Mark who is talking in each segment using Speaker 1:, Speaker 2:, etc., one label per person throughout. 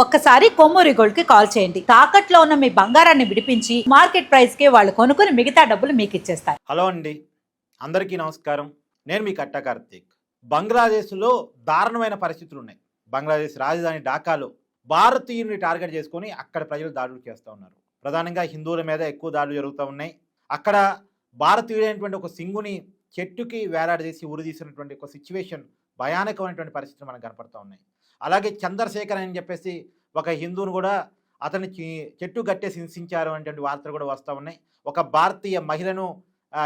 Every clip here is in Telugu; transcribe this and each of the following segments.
Speaker 1: ఒక్కసారి కొమ్మూరి గోల్డ్కి కాల్ చేయండి. తాకట్లో ఉన్న మీ బంగారాన్ని విడిపించి మార్కెట్ ప్రైస్కి వాళ్ళు కొనుక్కుని మిగతా డబ్బులు మీకు ఇచ్చేస్తారు.
Speaker 2: హలో అండి. అందరికీ నమస్కారం. నేను మీ కట్ట కార్తీక్. బంగ్లాదేశ్లో దారుణమైన పరిస్థితులు ఉన్నాయి బంగ్లాదేశ్ రాజధాని ఢాకాలో భారతీయుని టార్గెట్ చేసుకొని అక్కడ ప్రజలు దాడులు చేస్తూ ఉన్నారు. ప్రధానంగా హిందువుల మీద ఎక్కువ దాడులు జరుగుతూ ఉన్నాయి. అక్కడ భారతీయుడైనటువంటి ఒక సింగుని చెట్టుకి వేలాడదీసి ఉరిదీసినటువంటి ఒక సిచ్యువేషన్ భయానకమైనటువంటి పరిస్థితులు మనకు కనపడుతూ ఉన్నాయి. అలాగే చంద్రశేఖర్ అని చెప్పేసి ఒక హిందువును కూడా అతన్ని చెట్టు గట్టేసి హింసించారు అనేటువంటి వార్తలు కూడా వస్తూ ఉన్నాయి. ఒక భారతీయ మహిళను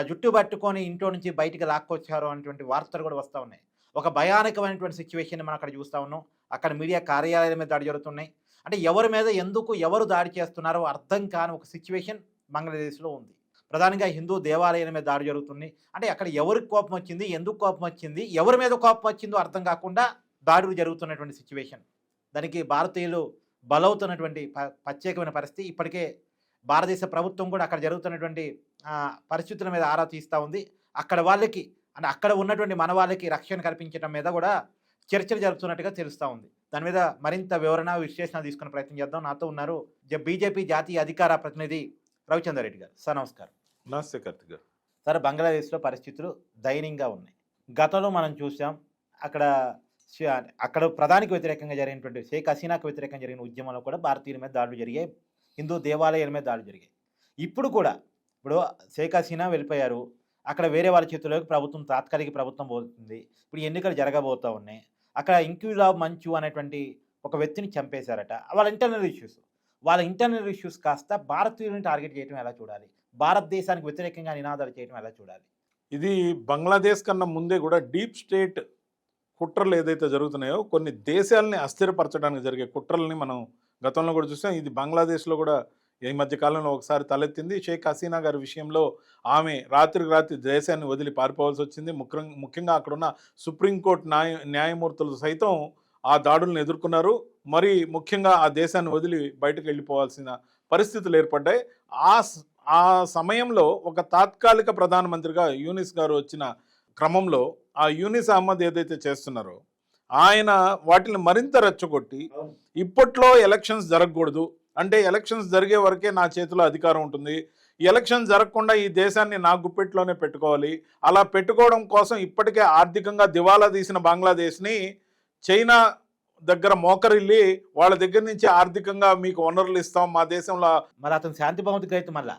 Speaker 2: జుట్టు పట్టుకొని ఇంట్లో నుంచి బయటికి లాక్కొచ్చారు అనేటువంటి వార్తలు కూడా వస్తూ ఉన్నాయి. ఒక భయానకమైనటువంటి సిచ్యువేషన్ మనం అక్కడ చూస్తూ ఉన్నాం. అక్కడ మీడియా కార్యాలయాల మీద దాడి జరుగుతున్నాయి. అంటే ఎవరి మీద ఎందుకు ఎవరు దాడి చేస్తున్నారో అర్థం కాని ఒక సిచ్యువేషన్ బంగ్లాదేశ్లో ఉంది. ప్రధానంగా హిందూ దేవాలయాల మీద దాడి జరుగుతుంది అంటే అక్కడ ఎవరికి కోపం వచ్చింది ఎందుకు కోపం వచ్చింది ఎవరి మీద కోపం వచ్చిందో అర్థం కాకుండా దాడులు జరుగుతున్నటువంటి సిచ్యువేషన్ దానికి భారతీయులు బలవుతున్నటువంటి ప- ప్రత్యేకమైన పరిస్థితి. ఇప్పటికే భారతదేశ ప్రభుత్వం కూడా అక్కడ జరుగుతున్నటువంటి పరిస్థితుల మీద ఆరా తీస్తూ ఉంది. అక్కడ వాళ్ళకి అంటే అక్కడ ఉన్నటువంటి మన వాళ్ళకి రక్షణ కల్పించడం మీద కూడా చర్చలు జరుగుతున్నట్టుగా తెలుస్తూ ఉంది. దాని మీద మరింత వివరణ విశ్లేషణ తీసుకునే ప్రయత్నం చేద్దాం. నాతో ఉన్నారు బీజేపీ జాతీయ అధికార ప్రతినిధి రవిచంద్ర రెడ్డి గారు. సార్ నమస్కారం.
Speaker 3: నమస్తే కార్తిక్ గారు.
Speaker 2: సార్ బంగ్లాదేశ్లో పరిస్థితులు దయనీయంగా ఉన్నాయి. గతంలో మనం చూసాం అక్కడ అక్కడ ప్రధానికి వ్యతిరేకంగా జరిగినటువంటి షేక్ హసీనాకు వ్యతిరేకంగా జరిగిన ఉద్యమంలో కూడా భారతీయుల మీద దాడులు జరిగాయి. హిందూ దేవాలయాల మీద దాడులు జరిగాయి. ఇప్పుడు కూడా ఇప్పుడు షేక్ హసీనా వెళ్ళిపోయారు. అక్కడ వేరే వాళ్ళ చేతుల్లోకి ప్రభుత్వం తాత్కాలిక ప్రభుత్వం పోతుంది. ఇప్పుడు ఎన్నికలు జరగబోతూ ఉన్నాయి. అక్కడ ఇంక్యూలాబ్ మంచు అనేటువంటి ఒక వ్యక్తిని చంపేశారట. వాళ్ళ ఇంటర్నల్ ఇష్యూస్. వాళ్ళ ఇంటర్నల్ ఇష్యూస్ కాస్త భారతీయులను టార్గెట్ చేయడం ఎలా చూడాలి? భారతదేశానికి వ్యతిరేకంగా నినాదాలు చేయడం ఎలా చూడాలి?
Speaker 3: ఇది బంగ్లాదేశ్ కన్నా ముందే కూడా డీప్ స్టేట్ కుట్రలు ఏదైతే జరుగుతున్నాయో కొన్ని దేశాలని అస్థిరపరచడానికి జరిగే కుట్రల్ని మనం గతంలో కూడా చూసాం. ఇది బంగ్లాదేశ్లో కూడా ఈ మధ్య కాలంలో ఒకసారి తలెత్తింది. షేక్ హసీనా గారి విషయంలో ఆమె రాత్రికి రాత్రి దేశాన్ని వదిలి పారిపోవాల్సి వచ్చింది. ముఖ్యం ముఖ్యంగా అక్కడున్న సుప్రీంకోర్టు న్యాయ న్యాయమూర్తులు సైతం ఆ దాడులను ఎదుర్కొన్నారు. మరి ముఖ్యంగా ఆ దేశాన్ని వదిలి బయటకు వెళ్ళిపోవాల్సిన పరిస్థితులు ఏర్పడ్డాయి. ఆ ఆ సమయంలో ఒక తాత్కాలిక ప్రధానమంత్రిగా యూనిస్ గారు వచ్చిన క్రమంలో ఆ యూనిస్ అహ్మద్ ఏదైతే చేస్తున్నారో ఆయన వాటిని మరింత రెచ్చగొట్టి ఇప్పట్లో ఎలక్షన్స్ జరగకూడదు. అంటే ఎలక్షన్స్ జరిగే వరకే నా చేతిలో అధికారం ఉంటుంది. ఎలక్షన్ జరగకుండా ఈ దేశాన్ని నా గుప్పెట్లోనే పెట్టుకోవాలి. అలా పెట్టుకోవడం కోసం ఇప్పటికే ఆర్థికంగా దివాలా తీసిన బంగ్లాదేశ్ని చైనా దగ్గర మోకరిల్లి వాళ్ళ దగ్గర నుంచి ఆర్థికంగా మీకు వనరులు ఇస్తాం మా దేశంలో
Speaker 2: మరి అతను శాంతి భౌతిక రైతు మళ్ళా?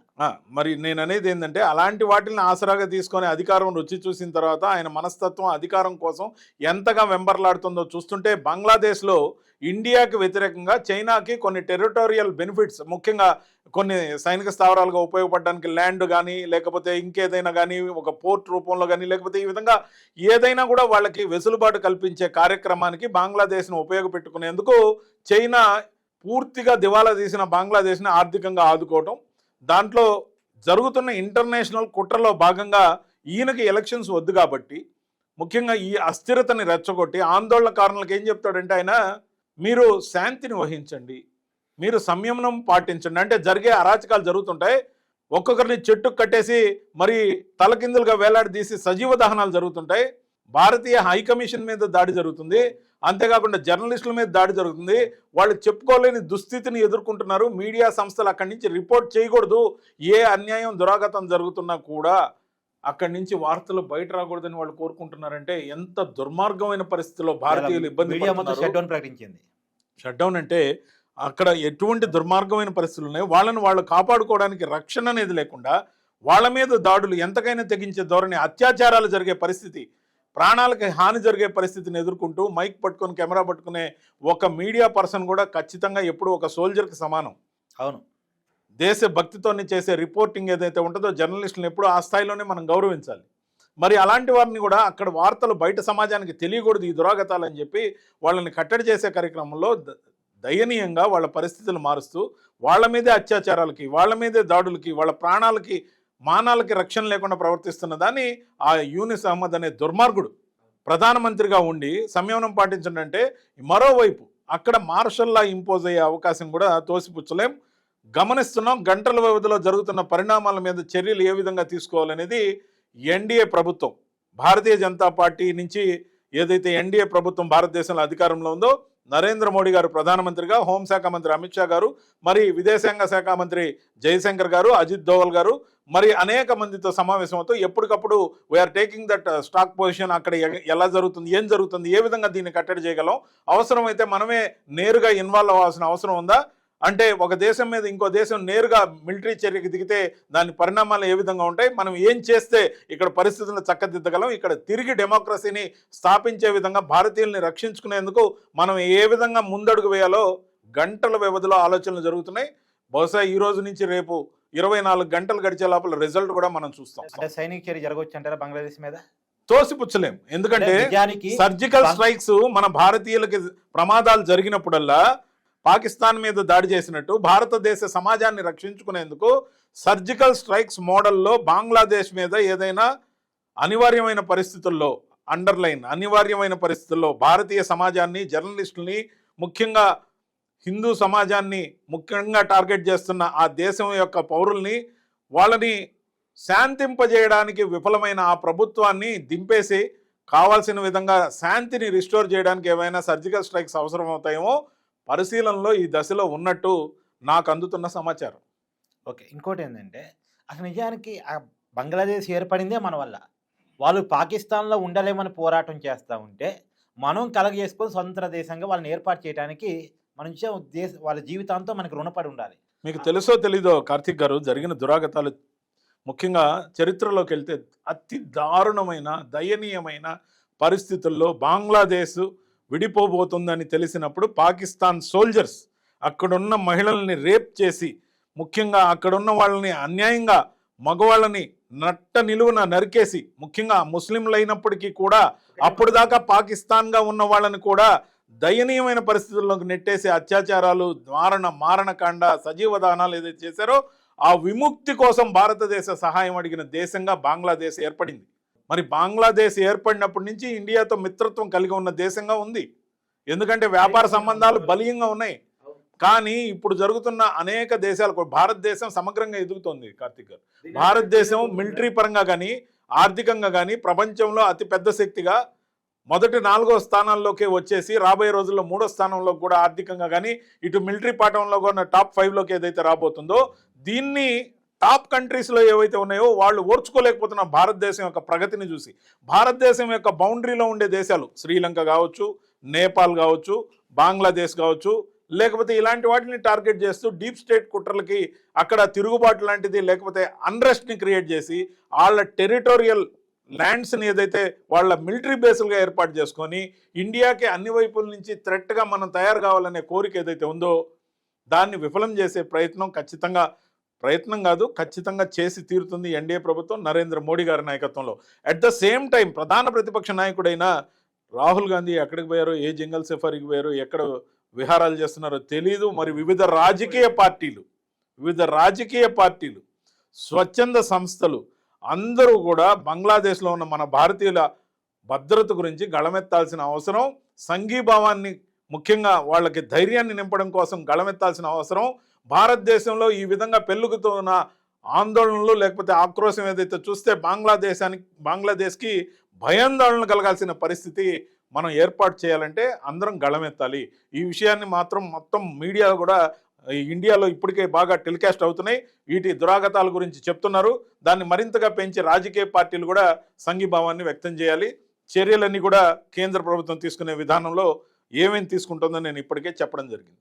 Speaker 3: మరి నేను అనేది ఏంటంటే అలాంటి వాటిని ఆసరాగా తీసుకొని అధికారం రుచి చూసిన తర్వాత ఆయన మనస్తత్వం అధికారం కోసం ఎంతగా వెంబర్లాడుతుందో చూస్తుంటే బంగ్లాదేశ్లో ఇండియాకి వ్యతిరేకంగా చైనాకి కొన్ని టెరిటోరియల్ బెనిఫిట్స్ ముఖ్యంగా కొన్ని సైనిక స్థావరాలుగా ఉపయోగపడడానికి ల్యాండ్ కానీ లేకపోతే ఇంకేదైనా కానీ ఒక పోర్ట్ రూపంలో కానీ లేకపోతే ఈ విధంగా ఏదైనా కూడా వాళ్ళకి వెసులుబాటు కల్పించే కార్యక్రమానికి బంగ్లాదేశ్ను ఉపయోగపెట్టుకునేందుకు చైనా పూర్తిగా దివాలా తీసిన బంగ్లాదేశ్ని ఆర్థికంగా ఆదుకోవటం దాంట్లో జరుగుతున్న ఇంటర్నేషనల్ కుట్రలో భాగంగా ఈయనకి ఎలక్షన్స్ వద్దు కాబట్టి ముఖ్యంగా ఈ అస్థిరతని రెచ్చగొట్టి ఆందోళనకారులకు ఏం చెప్తాడంటే ఆయన మీరు శాంతిని వహించండి. మీరు సంయమనం పాటించండి. అంటే జరిగే అరాచకాలు జరుగుతుంటాయి. ఒక్కొక్కరిని చెట్టు కట్టేసి మరి తలకిందులుగా వేలాడదీసి సజీవ దహనాలు జరుగుతుంటాయి. భారతీయ హైకమిషన్ మీద దాడి జరుగుతుంది. అంతేకాకుండా జర్నలిస్టుల మీద దాడి జరుగుతుంది. వాళ్ళు చెప్పుకోలేని దుస్థితిని ఎదుర్కొంటున్నారు. మీడియా సంస్థలు అక్కడి నుంచి రిపోర్ట్ చేయకూడదు. ఏ అన్యాయం దురాగతం జరుగుతున్నా కూడా అక్కడి నుంచి వార్తలు బయట రాకూడదని వాళ్ళు కోరుకుంటున్నారంటే ఎంత దుర్మార్గమైన పరిస్థితిలో భారతీయులు ఇబ్బంది
Speaker 2: ప్రకటించింది.
Speaker 3: షట్ డౌన్ అంటే అక్కడ ఎటువంటి దుర్మార్గమైన పరిస్థితులు ఉన్నాయి? వాళ్ళని వాళ్ళు కాపాడుకోవడానికి రక్షణ అనేది లేకుండా వాళ్ళ మీద దాడులు ఎంతకైనా తెగించే ధోరణి అత్యాచారాలు జరిగే పరిస్థితి ప్రాణాలకి హాని జరిగే పరిస్థితిని ఎదుర్కొంటూ మైక్ పట్టుకొని కెమెరా పట్టుకునే ఒక మీడియా పర్సన్ కూడా ఖచ్చితంగా ఎప్పుడు ఒక సోల్జర్కి సమానం.
Speaker 2: అవును.
Speaker 3: దేశ భక్తితోని చేసే రిపోర్టింగ్ ఏదైతే ఉంటుందో జర్నలిస్టులను ఎప్పుడూ ఆ స్థాయిలోనే మనం గౌరవించాలి. మరి అలాంటి వారిని కూడా అక్కడ వార్తలు బయట సమాజానికి తెలియకూడదు ఈ దురాగతాలని చెప్పి వాళ్ళని కట్టడి చేసే కార్యక్రమంలో ద- దయనీయంగా వాళ్ళ పరిస్థితులు మారుస్తూ వాళ్ళ మీదే అత్యాచారాలకి వాళ్ళ మీదే దాడులకి వాళ్ళ ప్రాణాలకి మానాలకి రక్షణ లేకుండా ప్రవర్తిస్తున్న దాన్ని ఆ యూనిస్ అహ్మద్ అనే దుర్మార్గుడు ప్రధానమంత్రిగా ఉండి సంయమనం పాటించడంటే మరోవైపు అక్కడ మార్షల్లా ఇంపోజ్ అయ్యే అవకాశం కూడా తోసిపుచ్చలేం. గమనిస్తున్నాం గంటల వ్యవధిలో జరుగుతున్న పరిణామాల మీద చర్యలు ఏ విధంగా తీసుకోవాలనేది ఎన్డీఏ ప్రభుత్వం. భారతీయ జనతా పార్టీ నుంచి ఏదైతే ఎన్డీఏ ప్రభుత్వం భారతదేశంలో అధికారంలో ఉందో నరేంద్ర మోడీ గారు ప్రధానమంత్రిగా హోంశాఖ మంత్రి అమిత్ షా గారు మరి విదేశాంగ శాఖ మంత్రి జయశంకర్ గారు అజిత్ దోవల్ గారు మరి అనేక మందితో సమావేశం అవుతూ ఎప్పటికప్పుడు we're taking that stock position అక్కడ ఎలా జరుగుతుంది ఏం జరుగుతుంది ఏ విధంగా దీన్ని కట్టడి చేయగలం అవసరమైతే మనమే నేరుగా ఇన్వాల్వ్ అవ్వాల్సిన అవసరం ఉందా? అంటే ఒక దేశం మీద ఇంకో దేశం నేరుగా మిలిటరీ చర్యకి దిగితే దాని పరిణామాలు ఏ విధంగా ఉంటాయి? మనం ఏం చేస్తే ఇక్కడ పరిస్థితులను చక్కదిద్దగలం? ఇక్కడ తిరిగి డెమోక్రసీని స్థాపించే విధంగా భారతీయుల్ని రక్షించుకునేందుకు మనం ఏ విధంగా ముందడుగు వేయాలో గంటల వ్యవధిలో ఆలోచనలు జరుగుతున్నాయి. బహుశా ఈ రోజు నుంచి రేపు ఇరవై నాలుగు గంటలు గడిచే లోపల రిజల్ట్ కూడా మనం చూస్తాం.
Speaker 2: అంటే సైనిక చర్య జరగవచ్చు అంటారా బంగ్లాదేశ్ మీద?
Speaker 3: తోసిపుచ్చలేం. ఎందుకంటే సర్జికల్ స్ట్రైక్స్ మన భారతీయులకి ప్రమాదాలు జరిగినప్పుడల్లా పాకిస్తాన్ మీద దాడి చేసినట్టు భారతదేశ సమాజాన్ని రక్షించుకునేందుకు సర్జికల్ స్ట్రైక్స్ మోడల్లో బంగ్లాదేశ్ మీద ఏదైనా అనివార్యమైన పరిస్థితుల్లో అండర్లైన్ అనివార్యమైన పరిస్థితుల్లో భారతీయ సమాజాన్ని జర్నలిస్టుల్ని ముఖ్యంగా హిందూ సమాజాన్ని ముఖ్యంగా టార్గెట్ చేస్తున్న ఆ దేశం యొక్క పౌరుల్ని వాళ్ళని శాంతింపజేయడానికి విఫలమైన ఆ ప్రభుత్వాన్ని దింపేసి కావాల్సిన విధంగా శాంతిని రిస్టోర్ చేయడానికి ఏమైనా సర్జికల్ స్ట్రైక్స్ అవసరం అవుతాయేమో పరిశీలనలో ఈ దశలో ఉన్నట్టు నాకు అందుతున్న సమాచారం.
Speaker 2: ఓకే ఇంకోటి ఏంటంటే అసలు నిజానికి ఆ బంగ్లాదేశ్ ఏర్పడిందే మన వల్ల. వాళ్ళు పాకిస్తాన్లో ఉండలేమని పోరాటం చేస్తూ ఉంటే మనం కలగ చేసుకొని స్వతంత్ర దేశంగా వాళ్ళని ఏర్పాటు చేయడానికి మన దేశ వాళ్ళ జీవితాంతో మనకి రుణపడి ఉండాలి.
Speaker 3: మీకు తెలుసో తెలీదో కార్తిక్ గారు జరిగిన దురాగతాలు ముఖ్యంగా చరిత్రలోకి వెళ్తే అతి దారుణమైన దయనీయమైన పరిస్థితుల్లో బంగ్లాదేశ్ విడిపోబోతుందని తెలిసినప్పుడు పాకిస్తాన్ సోల్జర్స్ అక్కడున్న మహిళల్ని రేప్ చేసి ముఖ్యంగా అక్కడున్న వాళ్ళని అన్యాయంగా మగవాళ్ళని నట్ట నిలువున నరికేసి ముఖ్యంగా ముస్లింలైనప్పటికీ కూడా అప్పుడు దాకా పాకిస్తాన్గా ఉన్న వాళ్ళని కూడా దయనీయమైన పరిస్థితుల్లోకి నెట్టేసి అత్యాచారాలు మారణ మారణకాండ సజీవ దానాలు ఏదైతే చేశారో ఆ విముక్తి కోసం భారతదేశ సహాయం అడిగిన దేశంగా బంగ్లాదేశ్ ఏర్పడింది. మరి బంగ్లాదేశ్ ఏర్పడినప్పటి నుంచి ఇండియాతో మిత్రత్వం కలిగి ఉన్న దేశంగా ఉంది. ఎందుకంటే వ్యాపార సంబంధాలు బలీయంగా ఉన్నాయి. కానీ ఇప్పుడు జరుగుతున్న అనేక దేశాలు భారతదేశం సమగ్రంగా ఎదుగుతోంది కార్తిక్ గారు. భారతదేశం మిలిటరీ పరంగా కానీ ఆర్థికంగా కానీ ప్రపంచంలో అతి పెద్ద శక్తిగా మొదటి నాలుగో స్థానాల్లోకి వచ్చేసి రాబోయే రోజుల్లో మూడో స్థానంలో కూడా ఆర్థికంగా కానీ ఇటు మిలిటరీ పాఠంలో కూడా టాప్ ఫైవ్లోకి ఏదైతే రాబోతుందో దీన్ని టాప్ కంట్రీస్లో ఏవైతే ఉన్నాయో వాళ్ళు ఓర్చుకోలేకపోతున్న భారతదేశం యొక్క ప్రగతిని చూసి భారతదేశం యొక్క బౌండరీలో ఉండే దేశాలు శ్రీలంక కావచ్చు నేపాల్ కావచ్చు బంగ్లాదేశ్ కావచ్చు లేకపోతే ఇలాంటి వాటిని టార్గెట్ చేస్తూ డీప్ స్టేట్ కుట్రలకి అక్కడ తిరుగుబాటు లాంటిది లేకపోతే అన్రెస్ట్ని క్రియేట్ చేసి వాళ్ళ టెరిటోరియల్ ల్యాండ్స్ని ఏదైతే వాళ్ళ మిలిటరీ బేసులుగా ఏర్పాటు చేసుకొని ఇండియాకి అన్ని వైపుల నుంచి థ్రెట్గా మనం తయారు కావాలనే కోరిక ఏదైతే ఉందో దాన్ని విఫలం చేసే ప్రయత్నం ఖచ్చితంగా ప్రయత్నం కాదు ఖచ్చితంగా చేసి తీరుతుంది ఎన్డీఏ ప్రభుత్వం నరేంద్ర మోడీ గారి నాయకత్వంలో. అట్ ద సేమ్ టైం ప్రధాన ప్రతిపక్ష నాయకుడైన రాహుల్ గాంధీ ఎక్కడికి పోయారో? ఏ జంగల్ సఫారీకి పోయారో? ఎక్కడ విహారాలు చేస్తున్నారో తెలియదు మరి వివిధ రాజకీయ పార్టీలు వివిధ రాజకీయ పార్టీలు స్వచ్ఛంద సంస్థలు అందరూ కూడా బంగ్లాదేశ్లో ఉన్న మన భారతీయుల భద్రత గురించి గళమెత్తాల్సిన అవసరం. సంఘీభావాన్ని ముఖ్యంగా వాళ్ళకి ధైర్యాన్ని నింపడం కోసం గళమెత్తాల్సిన అవసరం. భారతదేశంలో ఈ విధంగా పెళ్ళుగుతున్న ఆందోళనలు లేకపోతే ఆక్రోశం ఏదైతే చూస్తే బంగ్లాదేశానికి బంగ్లాదేశ్కి భయాందోళన కలగాల్సిన పరిస్థితి మనం ఏర్పాటు చేయాలంటే అందరం గళమెత్తాలి. ఈ విషయాన్ని మాత్రం మొత్తం మీడియా కూడా ఈ ఇండియాలో ఇప్పటికే బాగా టెలికాస్ట్ అవుతున్నాయి. వీటి దురాగతాల గురించి చెప్తున్నారు. దాన్ని మరింతగా పెంచి రాజకీయ పార్టీలు కూడా సంఘీభావాన్ని వ్యక్తం చేయాలి. చర్యలన్నీ కూడా కేంద్ర ప్రభుత్వం తీసుకునే విధానంలో ఏమేమి తీసుకుంటుందో నేను ఇప్పటికే చెప్పడం జరిగింది.